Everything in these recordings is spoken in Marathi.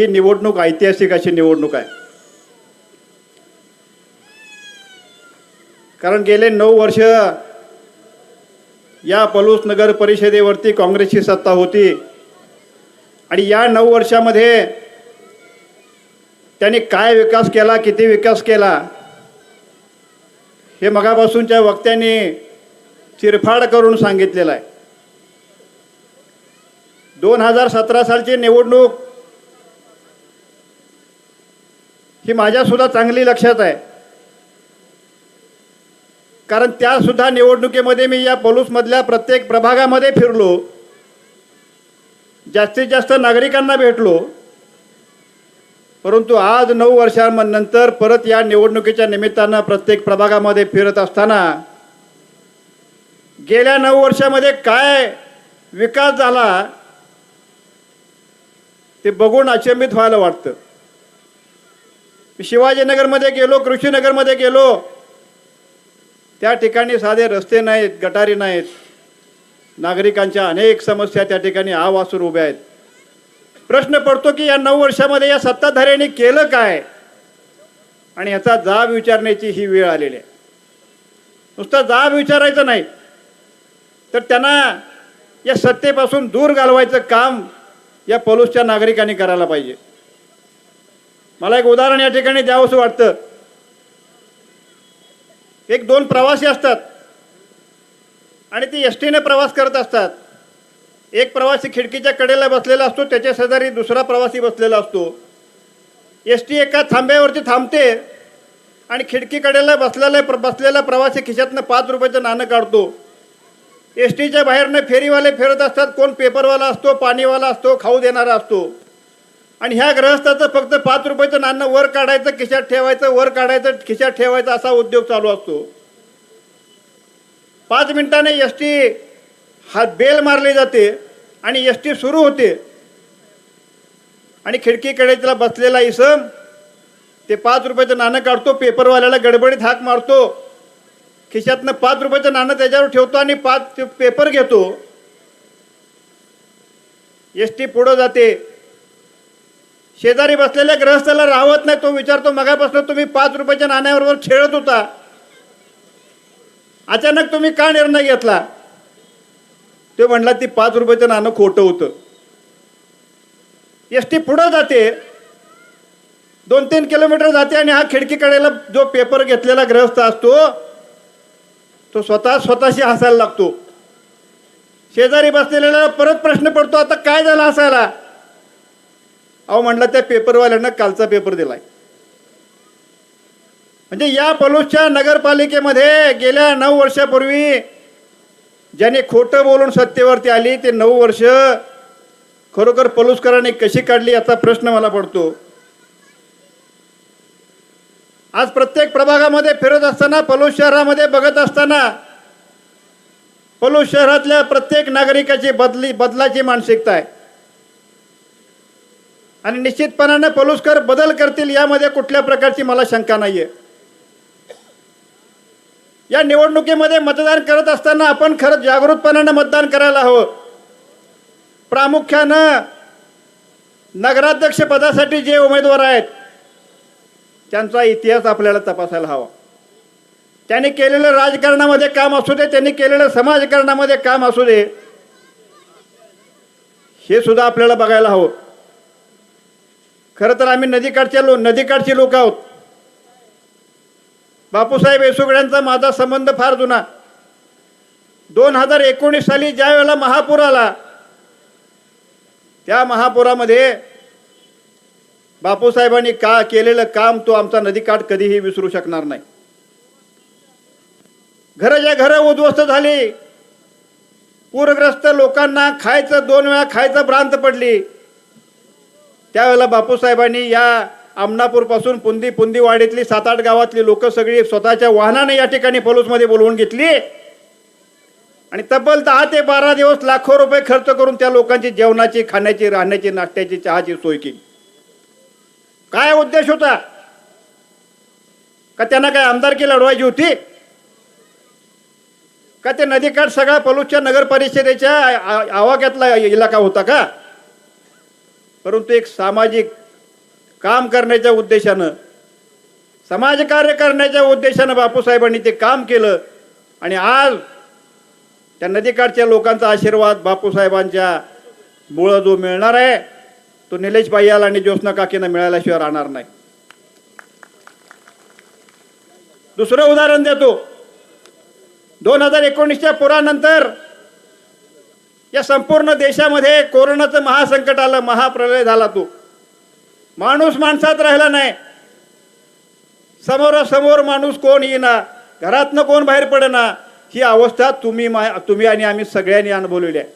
ही निवडणूक ऐतिहासिक अशी निवडणूक आहे. कारण गेले नऊ वर्ष या पलूस नगर परिषदेवरती काँग्रेसची सत्ता होती. आणि या नऊ वर्षामध्ये त्यांनी काय विकास केला किती विकास केला हे मगापासूनच्या वक्त्यांनी चिरफाड करून सांगितलेलं आहे. दोन हजार सतरा सालची निवडणूक ही माझ्यासुद्धा चांगली लक्षात आहे. कारण त्यासुद्धा निवडणुकीमध्ये मी या पलूसमधल्या प्रत्येक प्रभागामध्ये फिरलो. जास्तीत जास्त नागरिकांना भेटलो. परंतु आज नऊ वर्षांनंतर परत या निवडणुकीच्या निमित्तानं प्रत्येक प्रभागामध्ये फिरत असताना गेल्या नऊ वर्षामध्ये काय विकास झाला ते बघून अचंबित व्हायला वाटतं. शिवाजीनगरमध्ये गेलो कृषीनगरमध्ये गेलो. त्या ठिकाणी साधे रस्ते नाहीत गटारी नाहीत. नागरिकांच्या अनेक समस्या त्या ठिकाणी आवासून उभ्या आहेत. प्रश्न पडतो की या नऊ वर्षामध्ये या सत्ताधाऱ्यांनी केलं काय? आणि याचा जाब विचारण्याची ही वेळ आलेली आहे. नुसता जाब विचारायचं नाही. तर त्यांना या सत्तेपासून दूर घालवायचं काम या पलूसच्या नागरिकांनी करायला पाहिजे. मला एक उदाहरण या ठिकाणी द्यावंसं वाटतं. एक दोन प्रवासी असतात. आणि ते एस टीने प्रवास करत असतात. एक प्रवासी खिडकीच्या कडेला बसलेला असतो त्याच्या शेजारी दुसरा प्रवासी बसलेला असतो. एस टी एका थांब्यावरती थांबते आणि खिडकीकडेला बसलेला प्र बसलेला प्रवासी खिशातनं पाच रुपयाचं नाणं काढतो. एस टीच्या बाहेरनं फेरीवाले फिरत असतात कोण पेपरवाला असतो पाणीवाला असतो खाऊ देणारा असतो. आणि ह्या ग्रहस्थाचं फक्त पाच रुपयाचं नाणं वर काढायचं खिशात ठेवायचं वर काढायचं खिशात ठेवायचं असा उद्योग चालू असतो. पाच मिनिटाने एस टी हा बेल मारली जाते आणि एस टी सुरू होते. आणि खिडकीकडे तिला बसलेला इसम ते पाच रुपयाचं नाणं काढतो पेपरवाल्याला गडबडीत हाक मारतो. खिशातनं पाच रुपयाचं नाणं त्याच्यावर ठेवतो आणि पाच पेपर घेतो. एस टी पुढं जाते. शेजारी बसलेल्या ग्रहस्थाला राहत नाही तो विचारतो मगापासून तुम्ही पाच रुपयाच्या नाण्याबरोबर खेळत होता. अचानक तुम्ही का निर्णय घेतला? ते म्हणला ती पाच रुपयाचं नाणं खोटं होतं. एस टी पुढं जाते. दोन तीन किलोमीटर जाते आणि हा खिडकीकडेला जो पेपर घेतलेला ग्रहस्थ असतो तो स्वतः स्वतःशी हसायला लागतो. शेजारी बसलेल्याला परत प्रश्न पडतो आता काय झालं हसायला? अहो म्हणलं त्या पेपरवाल्यांना कालचा पेपर दिलाय. म्हणजे या पलूसच्या नगरपालिकेमध्ये गेल्या नऊ वर्षापूर्वी ज्याने खोटं बोलून सत्तेवरती आली ते नऊ वर्ष खरोखर पलूसकरांनी कशी काढली याचा प्रश्न मला पडतो. आज प्रत्येक प्रभागामध्ये फिरत असताना पलूस शहरामध्ये बघत असताना पलूस शहरातल्या प्रत्येक नागरिकाची बदली बदलाची मानसिकता आहे. आणि निश्चितपणाने पलुसकर बदल करतील यामध्ये कुठल्या प्रकारची मला शंका नाही आहे या निवडणुकीमध्ये मतदान करत असताना आपण खरंच जागृतपणानं मतदान करायला हवं. प्रामुख्यानं नगराध्यक्ष पदासाठी जे उमेदवार आहेत त्यांचा इतिहास आपल्याला तपासायला हवा. त्यांनी केलेलं राजकारणामध्ये काम असू दे त्यांनी केलेलं समाजकारणामध्ये काम असू दे हे सुद्धा आपल्याला बघायला हवं. खरं तर आम्ही नदीकाठच्या लो नदीकाठचे लोक आहोत. बापूसाहेब येसुगड्यांचा माझा संबंध फार जुना. दोन हजार एकोणीस साली ज्या वेळेला महापूर आला त्या महापुरामध्ये बापूसाहेबांनी का केलेलं काम तो आमचा नदीकाठ कधीही विसरू शकणार नाही. घरच्या घरं उद्ध्वस्त झाली. पूरग्रस्त लोकांना खायचं दोन वेळा खायचं भ्रांत पडली. त्यावेळेला बापूसाहेबांनी या आमनापूरपासून पुंदी पुंदीवाडीतली सात आठ गावातली लोक सगळी स्वतःच्या वाहनाने या ठिकाणी पलूसमध्ये बोलवून घेतली. आणि तब्बल दहा ते बारा दिवस लाखो रुपये खर्च करून त्या लोकांची जेवणाची खाण्याची राहण्याची नाश्त्याची चहाची सोय केली. काय उद्देश होता? का त्यांना काय आमदारकी लढवायची होती? का ते नदीकाठ सगळा पलूसच्या नगर परिषदेच्या आ- आवाक्यातला इलाका होता का? परंतु एक सामाजिक काम करण्याच्या उद्देशानं समाजकार्य करण्याच्या उद्देशानं बापूसाहेबांनी ते काम केलं आणि आज त्या नदीकाठच्या लोकांचा आशीर्वाद बापूसाहेबांच्या मुळं जो मिळणार आहे तो निलेश बाय्याला आणि ज्योत्ना काकींना मिळाल्याशिवाय राहणार नाही. दुसरं उदाहरण देतो. दोन हजार एकोणीसच्या पुरानंतर या संपूर्ण देशामध्ये कोरोनाचं महासंकट आलं महाप्रलय झाला तो. माणूस माणसात राहिला नाही. समोरासमोर माणूस कोण येईना घरातनं कोण बाहेर पडेना ही अवस्था तुम्ही मा- तुम्ही आणि आम्ही सगळ्यांनी अनुभवलेली आहे.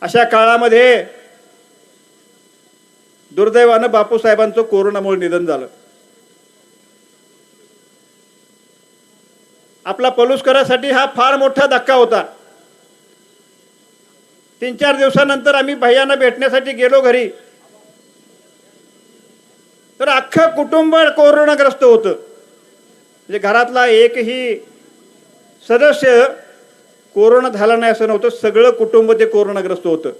अशा काळामध्ये दुर्दैवानं बापूसाहेबांचं कोरोनामुळे निधन झालं. आपला पलुसकरासाठी हा फार मोठा धक्का होता. तीन चार दिवसानंतर आम्ही भैयांना भेटण्यासाठी गेलो घरी. तर अख्खं कुटुंब कोरोनाग्रस्त होतं. म्हणजे घरातला एकही सदस्य कोरोना झाला नाही असं नव्हतं सगळं कुटुंब ते कोरोनाग्रस्त होतं.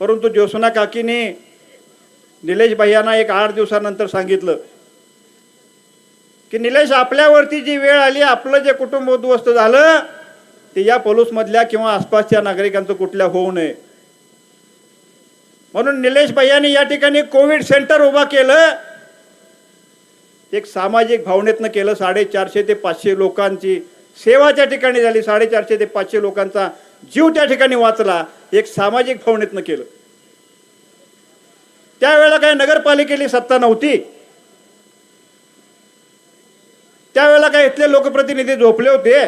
परंतु ज्योत्सना काकीने निलेश भैयांना एक आठ दिवसानंतर सांगितलं की निलेश आपल्यावरती जी वेळ आली आपलं जे कुटुंब उद्ध्वस्त झालं ते या पोलूसमधल्या किंवा आसपासच्या नागरिकांचं कुठल्या होऊ नये. म्हणून निलेश भैयानी या ठिकाणी कोविड सेंटर उभा केलं. एक सामाजिक भावनेतनं केलं साडेचारशे ते पाचशे लोकांची सेवा त्या ठिकाणी झाली साडेचारशे ते पाचशे लोकांचा जीव त्या ठिकाणी वाचला एक सामाजिक भावनेतनं केलं. त्यावेळेला काय नगरपालिकेली सत्ता नव्हती. त्यावेळेला काय इथले लोकप्रतिनिधी झोपले होते?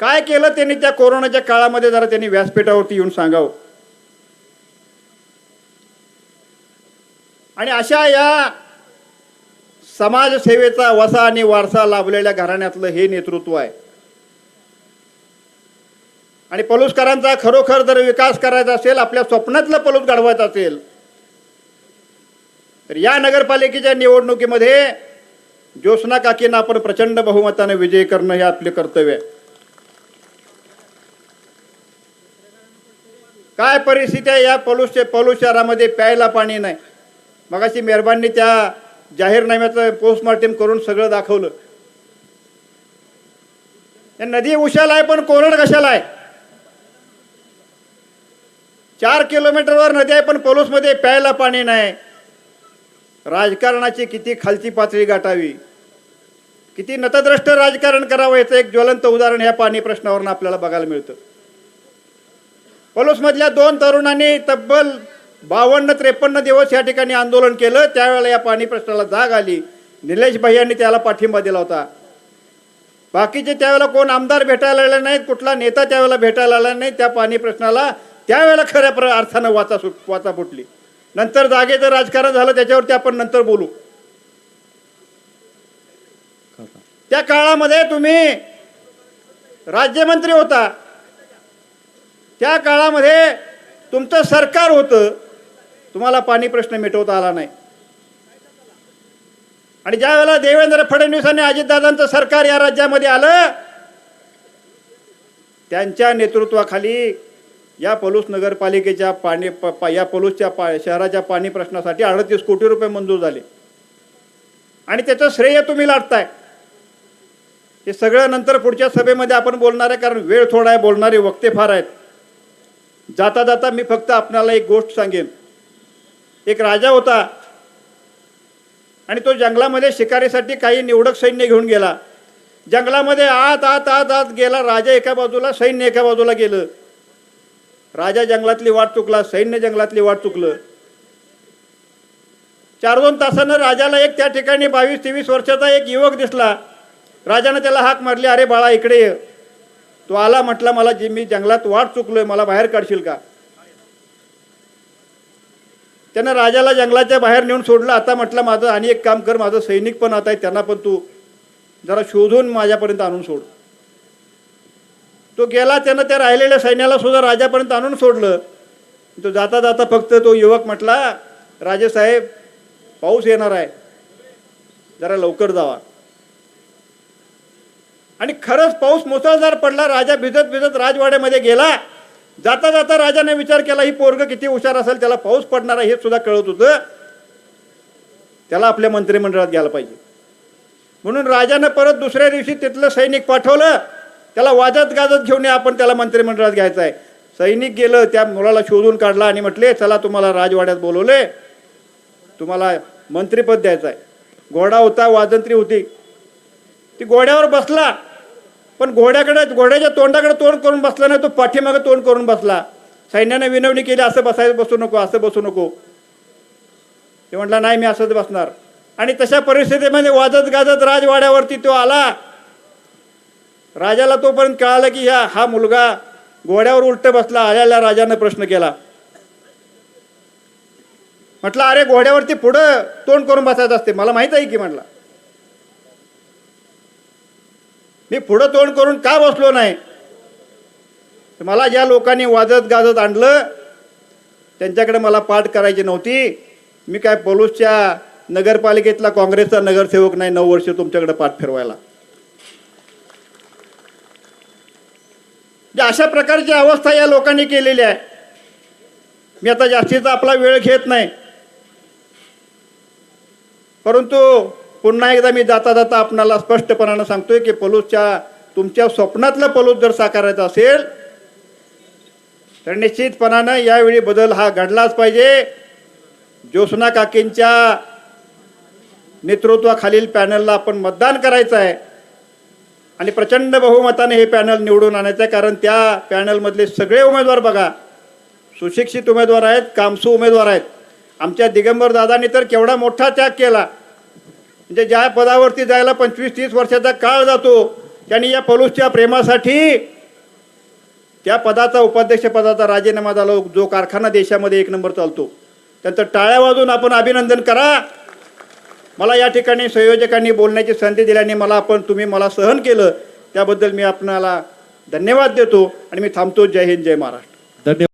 काय केलं त्यांनी त्या कोरोनाच्या काळामध्ये? जरा त्यांनी व्यासपीठावरती येऊन सांगावं. आणि अशा या समाजसेवेचा वसा आणि वारसा लाभलेल्या घराण्यातलं हे नेतृत्व आहे. आणि पलुसकरांचा खरोखर जर विकास करायचा असेल आपल्या स्वप्नातलं पलूस घडवायचं असेल तर या नगरपालिकेच्या निवडणुकीमध्ये ज्योत्स्ना काकींना आपण प्रचंड बहुमताने विजयी करणं हे आपले कर्तव्य आहे. काय परिस्थिती आहे या पलूस पलूस शहरामध्ये प्यायला पाणी नाही. मगाशी मेहरबानी त्या जाहीरनाम्याचं पोस्टमार्टम करून सगळं दाखवलं. नदी उशाला आहे पण कोरड कशाला आहे? चार किलोमीटरवर नदी आहे पण पलूसमध्ये प्यायला पाणी नाही. राजकारणाची किती खालची पातळी गाठावी? किती नतद्रष्ट राजकारण करावं याचं एक ज्वलंत उदाहरण ह्या पाणी प्रश्नावरून आपल्याला बघायला मिळतं. पलूसमधल्या दोन तरुणांनी तब्बल बावन्न त्रेपन्न दिवस या ठिकाणी आंदोलन केलं. त्यावेळेला या पाणी प्रश्नाला जाग आली. निलेश भैयांनी त्याला पाठिंबा दिला होता. बाकीचे त्यावेळेला कोण आमदार भेटायला आले नाहीत कुठला नेता त्यावेळेला भेटायला आला नाही त्या पाणी प्रश्नाला त्यावेळेला खऱ्या प्र अर्थानं वाचा सुट वाचा फुटली. नंतर जागेचं राजकारण झालं त्याच्यावरती आपण नंतर बोलू. त्या काळामध्ये तुम्ही राज्यमंत्री होता. त्या काळामध्ये तुमचं सरकार होतं. तुम्हाला पाणी प्रश्न मिटवता आला नाही. आणि ज्या वेळेला देवेंद्र फडणवीस आणि अजितदादांचं सरकार या राज्यामध्ये आलं त्यांच्या नेतृत्वाखाली या पलूस नगरपालिकेच्या पाणी पा या पलूसच्या पा शहराच्या पाणी प्रश्नासाठी अडतीस कोटी रुपये मंजूर झाले. आणि त्याचं श्रेय तुम्ही लाटताय. हे सगळं नंतर पुढच्या सभेमध्ये आपण बोलणार आहे कारण वेळ थोडा आहे बोलणारे वक्ते फार आहेत. जाता जाता मी फक्त आपणाला एक गोष्ट सांगेन. एक राजा होता. आणि तो जंगलामध्ये शिकारीसाठी काही निवडक सैन्य घेऊन गेला. जंगलामध्ये आत आत आत आत गेला. राजा एका बाजूला सैन्य एका बाजूला गेलं. राजा जंगलातली वाट चुकला सैन्य जंगलातली वाट चुकलं. चार दोन तासानं राजाला एक त्या ठिकाणी बावीस तेवीस वर्षाचा एक युवक दिसला. राजानं त्याला हाक मारली अरे बाळा इकडे ये. तो आला म्हटला मला जे मी जंगलात वाट चुकलोय मला बाहेर काढशील का? त्यानं राजाला जंगलाच्या बाहेर नेऊन सोडलं. आता म्हटलं माझं आणि एक काम कर माझं सैनिक पण आता आहे त्यांना पण तू जरा शोधून माझ्यापर्यंत आणून सोड. तो गेला त्यानं त्या राहिलेल्या सैन्याला सुद्धा राजापर्यंत आणून सोडलं. तो जाता जाता फक्त तो युवक म्हटला राजेसाहेब पाऊस येणार आहे. जरा लवकर जावा. आणि खरंच पाऊस मुसळधार पडला राजा भिजत भिजत राजवाड्यामध्ये गेला. जाता जाता राजाने विचार केला ही पोरग किती हुशार असेल त्याला पाऊस पडणार आहे हे सुद्धा कळत होतं. त्याला आपल्या मंत्रिमंडळात घ्यायला पाहिजे. म्हणून राजानं परत दुसऱ्या दिवशी तिथलं सैनिक पाठवलं. त्याला वाजत गाजत घेऊन या आपण त्याला मंत्रिमंडळात घ्यायचं आहे. सैनिक गेलं त्या मुलाला शोधून काढला आणि म्हटले चला तुम्हाला राजवाड्यात बोलवले. तुम्हाला मंत्रिपद द्यायचं आहे. घोडा होता वाजंत्री होती. ती घोड्यावर बसला. पण घोड्याकडे घोड्याच्या तोंडाकडे तोंड करून बसला नाही तो पाठीमागे तोंड करून बसला. सैन्याने विनवणी केली असं बसायचं बसू नको असं बसू नको. ते म्हटला नाही मी असंच बसणार. आणि तशा परिस्थितीमध्ये म्हणजे वाजत गाजत राजवाड्यावरती तो आला. राजाला तोपर्यंत कळालं की ह्या हा मुलगा घोड्यावर उलट बसला आल्याला राजानं प्रश्न केला. म्हटलं अरे घोड्यावरती पुढं तोंड करून बसायचं असते मला माहीत आहे की म्हटलं. मी पुढं तोंड करून का बसलो नाही? मला ज्या लोकांनी वाजत गाजत आणलं त्यांच्याकडे मला पाठ करायची नव्हती. मी काय पलूसच्या नगरपालिकेतला काँग्रेसचा नगरसेवक नाही नऊ वर्ष तुमच्याकडे पाठ फिरवायला. म्हणजे अशा प्रकारची अवस्था या लोकांनी केलेली आहे. मी आता जास्तीचा आपला वेळ घेत नाही. परंतु पुन्हा एकदा मी जाता जाता आपणाला स्पष्टपणानं सांगतोय की पलूसच्या तुमच्या स्वप्नातलं पलूस जर साकारायचं असेल तर निश्चितपणानं यावेळी बदल हा घडलाच पाहिजे. ज्योत्ना काकींच्या नेतृत्वाखालील पॅनलला आपण मतदान करायचं आहे. आणि प्रचंड बहुमताने हे पॅनल निवडून आणायचं आहे कारण त्या पॅनलमधले सगळे उमेदवार बघा सुशिक्षित उमेदवार आहेत कामसू उमेदवार आहेत. आमच्या दिगंबर दादांनी तर केवढा मोठा त्याग केला. म्हणजे ज्या पदावरती जायला पंचवीस तीस वर्षाचा काळ जातो त्यांनी या पलूसच्या प्रेमासाठी त्या पदाचा उपाध्यक्ष पदाचा राजीनामा झाला. जो कारखाना देशामध्ये एक नंबर चालतो. त्यांचं टाळ्या वाजून आपण अभिनंदन करा. मला या ठिकाणी संयोजकांनी बोलण्याची संधी दिल्याने मला आपण तुम्ही मला सहन केलं. त्याबद्दल मी आपणाला धन्यवाद देतो आणि मी थांबतो. जय हिंद जय महाराष्ट्र. धन्यवाद.